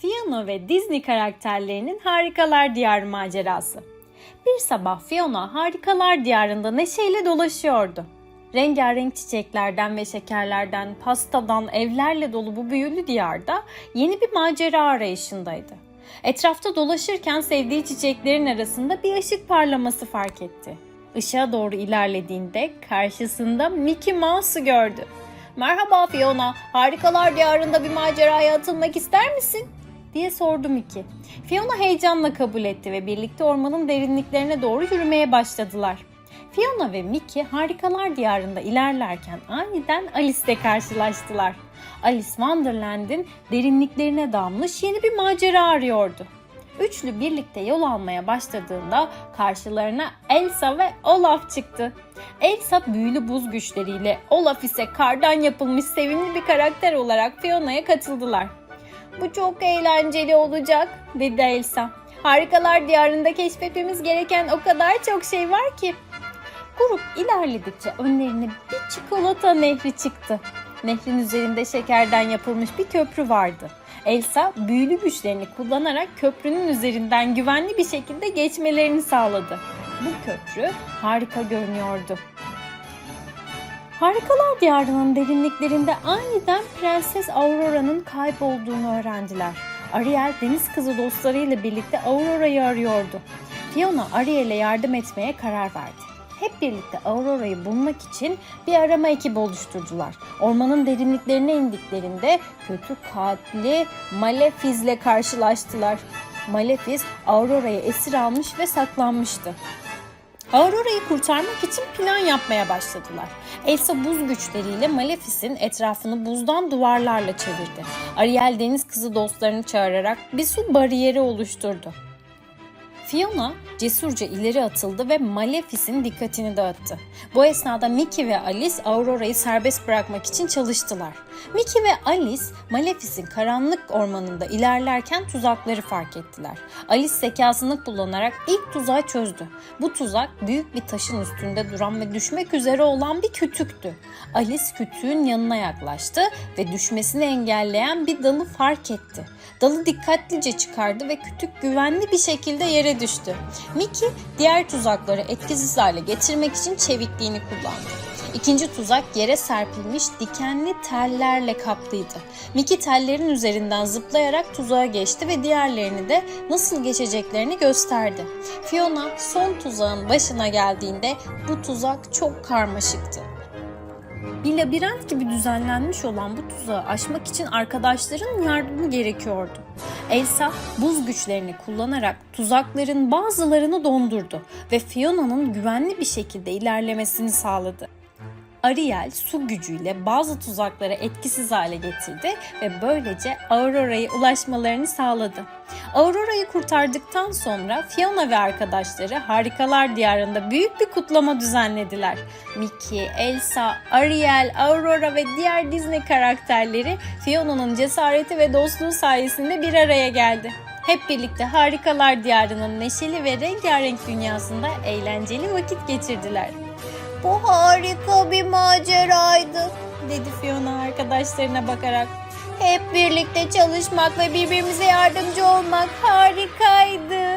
Fiona ve Disney karakterlerinin Harikalar Diyarı macerası. Bir sabah Fiona Harikalar Diyarı'nda neşeyle dolaşıyordu. Rengarenk çiçeklerden ve şekerlerden, pastadan, evlerle dolu bu büyülü diyarda yeni bir macera arayışındaydı. Etrafta dolaşırken sevdiği çiçeklerin arasında bir ışık parlaması fark etti. Işığa doğru ilerlediğinde karşısında Mickey Mouse'u gördü. Merhaba Fiona, Harikalar Diyarı'nda bir maceraya atılmak ister misin? Diye sordu Mickey. Fiona heyecanla kabul etti ve birlikte ormanın derinliklerine doğru yürümeye başladılar. Fiona ve Mickey Harikalar Diyarı'nda ilerlerken aniden Alice'le karşılaştılar. Alice Wonderland'in derinliklerine dalmış yeni bir macera arıyordu. Üçlü birlikte yol almaya başladığında karşılarına Elsa ve Olaf çıktı. Elsa büyülü buz güçleriyle Olaf ise kardan yapılmış sevimli bir karakter olarak Fiona'ya katıldılar. Bu çok eğlenceli olacak dedi Elsa. Harikalar diyarında keşfetmemiz gereken o kadar çok şey var ki. Grup ilerledikçe önlerine bir çikolata nehri çıktı. Nehrin üzerinde şekerden yapılmış bir köprü vardı. Elsa büyülü güçlerini kullanarak köprünün üzerinden güvenli bir şekilde geçmelerini sağladı. Bu köprü harika görünüyordu. Harikalar Diyarı'nın derinliklerinde aniden Prenses Aurora'nın kaybolduğunu öğrendiler. Ariel deniz kızı dostlarıyla birlikte Aurora'yı arıyordu. Fiona Ariel'e yardım etmeye karar verdi. Hep birlikte Aurora'yı bulmak için bir arama ekibi oluşturdular. Ormanın derinliklerine indiklerinde kötü kalpli Malefiz'le karşılaştılar. Malefiz Aurora'yı esir almış ve saklanmıştı. Aurora'yı kurtarmak için plan yapmaya başladılar. Elsa buz güçleriyle Malefis'in etrafını buzdan duvarlarla çevirdi. Ariel deniz kızı dostlarını çağırarak bir su bariyeri oluşturdu. Fiona cesurca ileri atıldı ve Malefis'in dikkatini dağıttı. Bu esnada Mickey ve Alice Aurora'yı serbest bırakmak için çalıştılar. Mickey ve Alice Malefis'in karanlık ormanında ilerlerken tuzakları fark ettiler. Alice zekasını kullanarak ilk tuzağı çözdü. Bu tuzak büyük bir taşın üstünde duran ve düşmek üzere olan bir kütüktü. Alice kütüğün yanına yaklaştı ve düşmesini engelleyen bir dalı fark etti. Dalı dikkatlice çıkardı ve kütük güvenli bir şekilde yere düştü. Mickey diğer tuzakları etkisiz hale getirmek için çevikliğini kullandı. İkinci tuzak yere serpilmiş dikenli tellerle kaplıydı. Mickey tellerin üzerinden zıplayarak tuzağa geçti ve diğerlerini de nasıl geçeceklerini gösterdi. Fiona son tuzağın başına geldiğinde bu tuzak çok karmaşıktı. Bir labirent gibi düzenlenmiş olan bu tuzağı aşmak için arkadaşların yardımı gerekiyordu. Elsa buz güçlerini kullanarak tuzakların bazılarını dondurdu ve Fiona'nın güvenli bir şekilde ilerlemesini sağladı. Ariel su gücüyle bazı tuzakları etkisiz hale getirdi ve böylece Aurora'ya ulaşmalarını sağladı. Aurora'yı kurtardıktan sonra Fiona ve arkadaşları Harikalar Diyarı'nda büyük bir kutlama düzenlediler. Mickey, Elsa, Ariel, Aurora ve diğer Disney karakterleri Fiona'nın cesareti ve dostluğu sayesinde bir araya geldi. Hep birlikte Harikalar Diyarı'nın neşeli ve rengarenk dünyasında eğlenceli vakit geçirdiler. Bu harika bir maceraydı, dedi Fiona arkadaşlarına bakarak. Hep birlikte çalışmak ve birbirimize yardımcı olmak harikaydı.